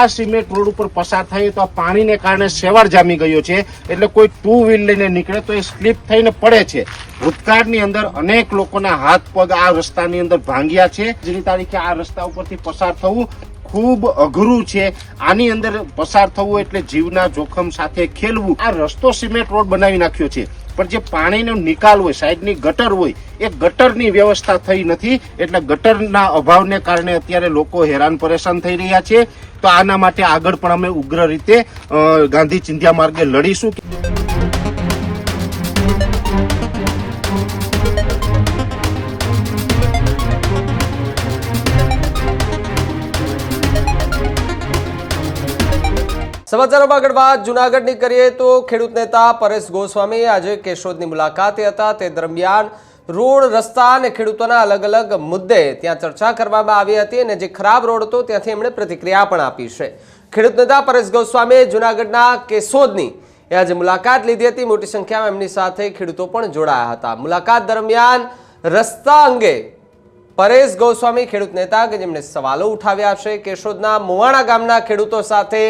આ cement road ઉપર પસાર થાય તો આ પાણીને કારણે સેવાર જામી ગયો છે. એટલે કોઈ ટુ વ્હીલ લઈને નીકળે તો એ સ્લીપ થઈને પડે છે. ભૂતકાળની અંદર અનેક લોકોના હાથ પગ આ રસ્તાની અંદર ભાંગ્યા છે. જેની તારીખે આ રસ્તા ઉપરથી પસાર થવું ખૂબ અઘરું છે. આની અંદર પસાર થવું એટલે જીવના જોખમ સાથે ખેલવું. આ રસ્તો સિમેન્ટ રોડ બનાવી નાખ્યો છે. પણ જે પાણીનો નિકાલ હોય સાઈડની ગટર હોય, એ ગટરની વ્યવસ્થા થઈ નથી. એટલે ગટરના અભાવને કારણે અત્યારે લોકો હેરાન પરેશાન થઈ રહ્યા છે. તો આના માટે આગળ પણ અમે ઉગ્ર રીતે ગાંધી ચિંધ્યા માર્ગે લડીશું. સમાચારોમાં આગળ વાત. જુનાગઢની કરીએ તો ખેડૂત નેતા પરેશ ગોસ્વામી આજે કેશોદની મુલાકાતે હતા. તે દરમિયાન રોડ, રસ્તા અને ખેડૂતોના અલગ અલગ મુદ્દે ત્યાં ચર્ચા કરવામાં આવી હતી અને જે ખરાબ રોડ હતો ત્યાંથી એમણે પ્રતિક્રિયા પણ આપી છે. ખેડૂત નેતા પરેશ ગોસ્વામીએ જુનાગઢના કેશોદની એ આજે મુલાકાત લીધી હતી. મોટી સંખ્યામાં એમની સાથે ખેડૂતો પણ જોડાયા હતા. મુલાકાત દરમિયાન રસ્તા અંગે પરેશ ગોસ્વામી ખેડૂત નેતા કે જેમણે સવાલો ઉઠાવ્યા છે. કેશોદના મુવાણા ગામના ખેડૂતો સાથે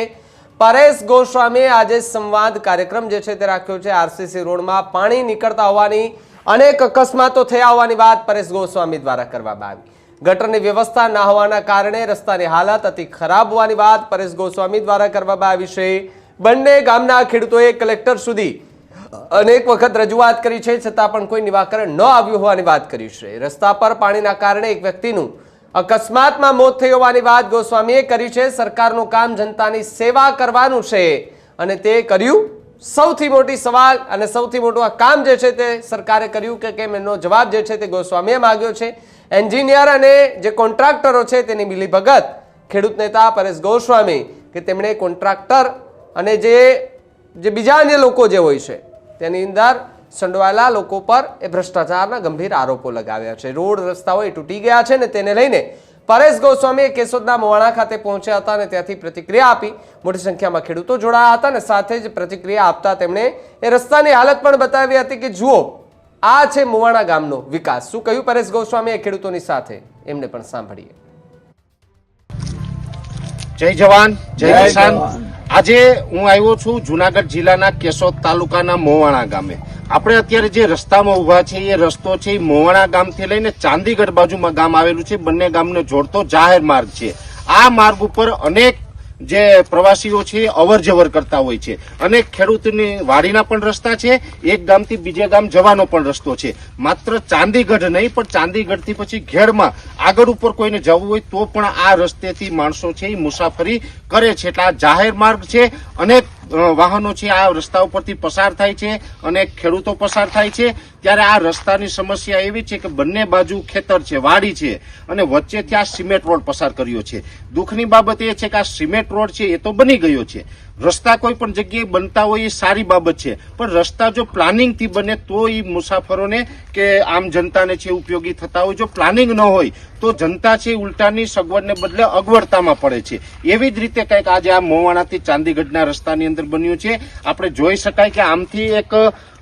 પરેશ ગોસ્વામીએ આજે સંવાદ કાર્યક્રમ જે છે તે રાખ્યો છે આરસીસી રોડમાં. પાણી નીકળતા હોવાની અનેક અકસ્માતો થયા હોવાની વાત પરેશ ગોસ્વામી દ્વારા કરવામાં આવી. ગટરની વ્યવસ્થા ના હોવાના કારણે રસ્તાની હાલત અતિ ખરાબ હોવાની વાત પરેશ ગોસ્વામી દ્વારા કરવામાં આવી છે. બંને ગામના ખેડૂતોએ કલેક્ટર સુધી અનેક વખત રજૂઆત કરી છે, છતાં પણ કોઈ નિવાકરણ ન આવ્યું હોવાની વાત કરી છે. રસ્તા પર પાણીના કારણે એક વ્યક્તિનું અકસ્માતમાં મોત થઈ હોવાની વાત ગોસ્વામીએ કરી છે. સરકારનું કામ જનતાની સેવા કરવાનું છે અને તે કર્યું. સૌથી મોટી સવાલ અને સૌથી મોટું આ કામ જે છે તે સરકારે કર્યું કે કેમ એનો જવાબ જે છે તે ગોસ્વામીએ માગ્યો છે. એન્જિનિયર અને જે કોન્ટ્રાક્ટરો છે તેની મિલીભગત ખેડૂત નેતા પરેશ ગોસ્વામી કે તેમણે કોન્ટ્રાક્ટર અને જે જે બીજા અન્ય લોકો જે હોય છે તેની અંદર સંડોવાયેલા લોકો પર એ ભ્રષ્ટાચારના ગંભીર આરોપો લગાવ્યા છે. રોડ રસ્તાઓ એ તૂટી ગયા છે ને તેને લઈને પરેશ ગોસ્વામી કેશોદના મોવાણા ખાતે પહોંચ્યા હતા અને ત્યાંથી પ્રતિક્રિયા આપી. મોટી સંખ્યામાં ખેડૂતો જોડાયા હતા અને સાથે જ પ્રતિક્રિયા આપતા તેમણે એ રસ્તાની હાલત પણ બતાવી હતી કે જુઓ આ છે મોવાણા ગામનો વિકાસ. શું કહ્યું પરેશ ગોસ્વામીએ ખેડૂતોની સાથે? એમને પણ સાંભળીએ. જય જવાન જય કિસાન. આજે હું આવ્યો છું જુનાગઢ જિલ્લાના કેશોદ તાલુકાના મોવાણા ગામે. આપણે અત્યારે જે રસ્તામાં ઊભા છે, એ રસ્તો છે, એ મોવાણા ગામથી લઈને ચાંદીગઢ બાજુમાં ગામ આવેલું છે. બંને ગામને જોડતો જાહેર માર્ગ છે. આ માર્ગ ઉપર અનેક જે પ્રવાસીઓ છે અવર જવર કરતા હોય છે. અને ખેડૂતની વાડીના પણ રસ્તા છે, એક ગામથી બીજે ગામ જવાનો પણ રસ્તો છે. માત્ર ચાંદીગઢ નહીં, પણ ચાંદીગઢથી પછી ઘેડમાં આગળ ઉપર કોઈને જવું હોય તો પણ આ રસ્તેથી માણસો છે, એ મુસાફરી કરે છે. એટલે આ જાહેર માર્ગ છે. અનેક વાહનો છે, આ રસ્તા ઉપરથી પસાર થાય છે અને ખેડૂતો પસાર થાય છે. ત્યારે આ રસ્તાની સમસ્યા એવી છે કે બંને બાજુ ખેતર છે, વાડી છે અને વચ્ચેથી આ સિમેન્ટ રોડ પસાર કર્યો છે. દુઃખની બાબત એ છે કે આ સિમેન્ટ રોડ છે એ તો બની ગયો છે. રસ્તા કોઈ પણ જગ્યાએ બનતા હોય એ સારી બાબત છે. પણ રસ્તા જો પ્લાનિંગથી બને તો એ મુસાફરોને કે આમ જનતાને છે ઉપયોગી થતા હોય. જો પ્લાનિંગ ન હોય તો જનતા છે ઉલટાની સગવડને બદલે અગવડતામાં પડે છે. એવી જ રીતે કંઈક આજે આ મોવાણાથી ચાંદીગઢના રસ્તાની અંદર બન્યું છે. આપણે જોઈ શકાય કે આમથી એક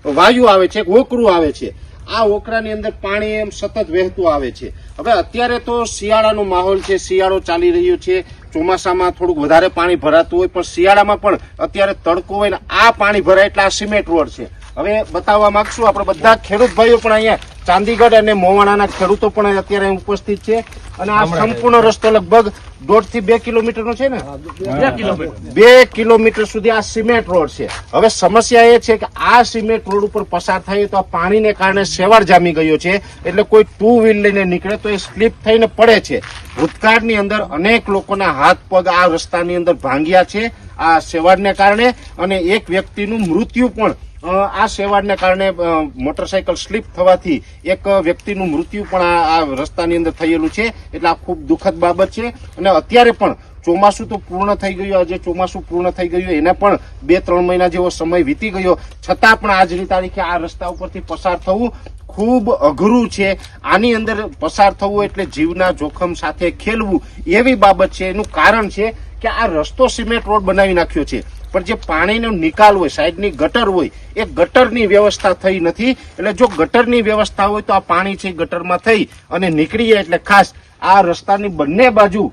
વાયુ આવે છે, એક ઓકરું આવે છે. આ ઓકરાની અંદર પાણી એમ સતત વહેતું આવે છે. હવે અત્યારે તો શિયાળાનો માહોલ છે, શિયાળો ચાલી રહ્યો છે. ચોમાસામાં થોડુંક વધારે પાણી ભરાતું હોય, પણ શિયાળામાં પણ અત્યારે તડકો હોય ને આ પાણી ભરાય એટલે આ સિમેન્ટ રોડ છે. હવે બતાવવા માંગશું, આપણે બધા ખેડૂત ભાઈઓ પણ અહીંયા ચાંદીગઢ અને મોવાણાના ખેડૂતો પણ અત્યારે ઉપસ્થિત છે. અને આ સંપૂર્ણ રસ્તો લગભગ દોઢથી બે કિલોમીટર નો છે ને? બે કિલોમીટર. સુધી આ સિમેન્ટ રોડ છે. હવે સમસ્યા એ છે કે આ સિમેન્ટ રોડ ઉપર પસાર થાય તો આ પાણીને કારણે સેવાળ જામી ગયો છે. એટલે કોઈ ટુ વ્હીલ લઈને નીકળે તો એ સ્લીપ થઈને પડે છે. ભૂતકાળની અંદર અનેક લોકોના હાથ પગ આ રસ્તાની અંદર ભાંગ્યા છે આ સેવાળને કારણે. અને એક વ્યક્તિનું મૃત્યુ પણ આ સેવાડને કારણે મોટરસાયકલ સ્લીપ થવાથી એક વ્યક્તિનું મૃત્યુ પણ આ રસ્તાની અંદર થયેલું છે. એટલે આ ખૂબ દુઃખદ બાબત છે. અને અત્યારે પણ ચોમાસું તો પૂર્ણ થઈ ગયું. આજે ચોમાસું પૂર્ણ થઈ ગયું. એને પણ બે ત્રણ મહિના જેવો સમય વીતી ગયો. છતાં પણ આજની તારીખે આ રસ્તા ઉપરથી પસાર થવું ખૂબ અઘરું છે. આની અંદર પસાર થવું એટલે જીવના જોખમ સાથે ખેલવું એવી બાબત છે. એનું કારણ છે કે આ રસ્તો સિમેન્ટ રોડ બનાવી નાખ્યો છે. પણ જે પાણીનો નિકાલ હોય સાઈડની ગટર હોય, એ ગટરની વ્યવસ્થા થઈ નથી. એટલે જો ગટરની વ્યવસ્થા હોય તો આ પાણી છે ગટરમાં થઈ અને નીકળી જાય એટલે ખાસ આ રસ્તાની બંને બાજુ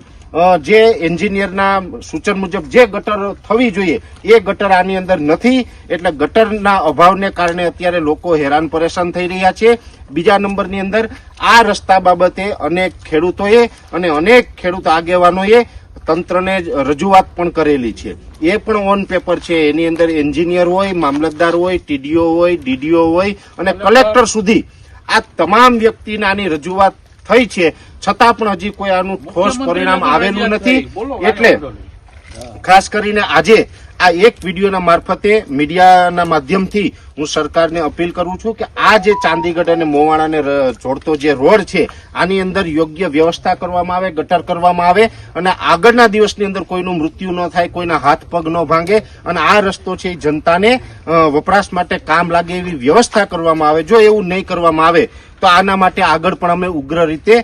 જે એન્જિનિયરના સૂચન મુજબ જે ગટર થવી જોઈએ, એ ગટર આની અંદર નથી. એટલે ગટરના અભાવને કારણે અત્યારે લોકો હેરાન પરેશાન થઈ રહ્યા છે. બીજા નંબરની અંદર આ રસ્તા બાબતે અનેક ખેડૂતોએ અને અનેક ખેડૂત આગેવાનોએ તંત્રને જ રજૂઆત પણ કરેલી છે. એ પણ ઓન પેપર છે. એની અંદર એન્જિનિયર હોય મામલતદાર હોય ટીડીઓ હોય ડીડીઓ હોય અને કલેક્ટર સુધી આ તમામ વ્યક્તિને આની રજૂઆત થઈ છે. છતાં પણ હજી કોઈ આનું ઠોસ પરિણામ આવેલું નથી. એટલે ખાસ કરીને આજે આ એક વિડીયોના મારફતે મીડિયાના માધ્યમથી હું સરકારને અપીલ કરું છું કે આ જે ચાંદીગઢ અને મોવાણાને જોડતો જે રોડ છે, આની અંદર યોગ્ય વ્યવસ્થા કરવામાં આવે, ગટર કરવામાં આવે અને આગળના દિવસની અંદર કોઈનું મૃત્યુ ન થાય, કોઈના હાથ પગ ન ભાંગે અને આ રસ્તો છે એ જનતાને વપરાશ માટે કામ લાગે એવી વ્યવસ્થા કરવામાં આવે. જો એવું નહીં કરવામાં આવે તો આના માટે આગળ પણ અમે ઉગ્ર રીતે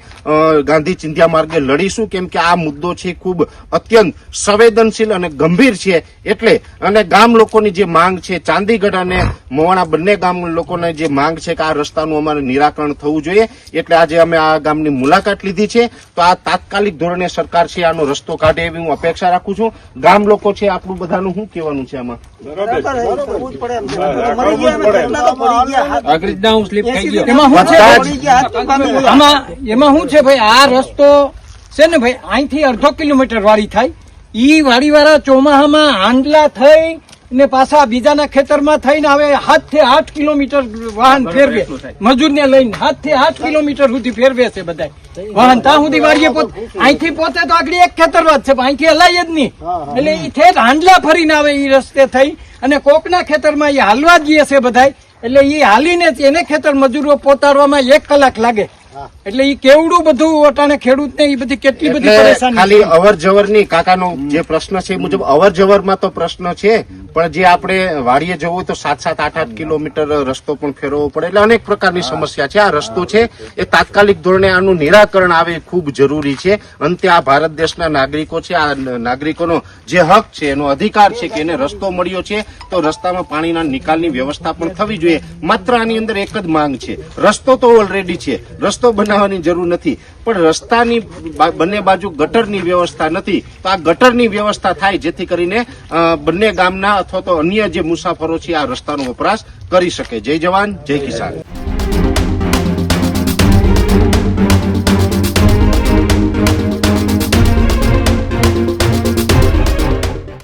ગાંધી ચિંધ્યા માર્ગે લડીશું. કેમ કે આ મુદ્દો છે ખૂબ અત્યંત સંવેદનશીલ અને ગંભીર છે. એટલે અને ગામ લોકોની જે માંગ છે ચાંદીગઢ અને મોવાણા બંને ગામ લોકોની જે માંગ છે કે આ રસ્તાનું અમારે નિરાકરણ થવું જોઈએ. એટલે આજે અમે આ ગામની મુલાકાત લીધી છે. તો આ તાત્કાલિક ધોરણે સરકાર છે આનો રસ્તો કાઢે એવી હું અપેક્ષા રાખું છું. ગામ લોકો છે આપણું બધાનું શું કહેવાનું છે આમાં? આવી બધા આમાં એમાં શું છે ભાઈ? આ રસ્તો છે ને ભાઈ અહીંથી અડધો કિલોમીટર વાળી થાય. ઈ વાડી વાળા ચોમાહામાં આંડલા થઈ ને પાછા બીજાના ખેતરમાં થઈને હવે હાથથી આઠ કિલોમીટર વાહન ફેરવે. મજૂરને લઈને હાથથી આઠ કિલોમીટર સુધી ફેરવે છે બધા વાહન ત્યાં સુધી વાળીએ અહીંથી પોતે તો આગળ એક ખેતર વાત છે અહીંથી હલાય જ નહીં. એટલે એ ઠેઠ હાંડલા ફરીને આવે એ રસ્તે થઈ અને કોકના ખેતરમાં એ હાલવા જ ગયે છે બધાય. એટલે એ હાલીને એને ખેતર મજૂરો પોતાડવામાં એક કલાક લાગે. એટલે એ કેવડું બધું અટાણે ખેડૂતને એ બધી કેટલી બધી પરેશાની ખાલી અવર જવરની કાકાનો જે પ્રશ્ન છે મુજબ અવર જવરમાં તો પ્રશ્ન છે પણ જે આપણે વાડીએ જવું હોય તો સાત સાત આઠ આઠ કિલોમીટર રસ્તો પણ ફેરવવો પડે. એટલે અનેક પ્રકારની સમસ્યા છે. આ રસ્તો છે એ તાત્કાલિક ધોરણે આનું નિરાકરણ આવે ખૂબ જરૂરી છે. અંતે આ ભારત દેશના નાગરિકો છે આ નાગરિકોનો જે હક છે એનો અધિકાર છે કે એને રસ્તો મળ્યો છે તો રસ્તામાં પાણીના નિકાલની વ્યવસ્થા પણ થવી જોઈએ. માત્ર આની અંદર એક જ માંગ છે. રસ્તો તો ઓલરેડી છે. રસ્તો બનાવવાની જરૂર નથી. પણ રસ્તાની બંને બાજુ ગટરની વ્યવસ્થા નથી. તો આ ગટરની વ્યવસ્થા થાય જેથી કરીને બંને ગામના અથવા તો અન્ય જે મુસાફરો છે, આ રસ્તાનો વપરાશ કરી શકે. જય જવાન, જય કિસાન.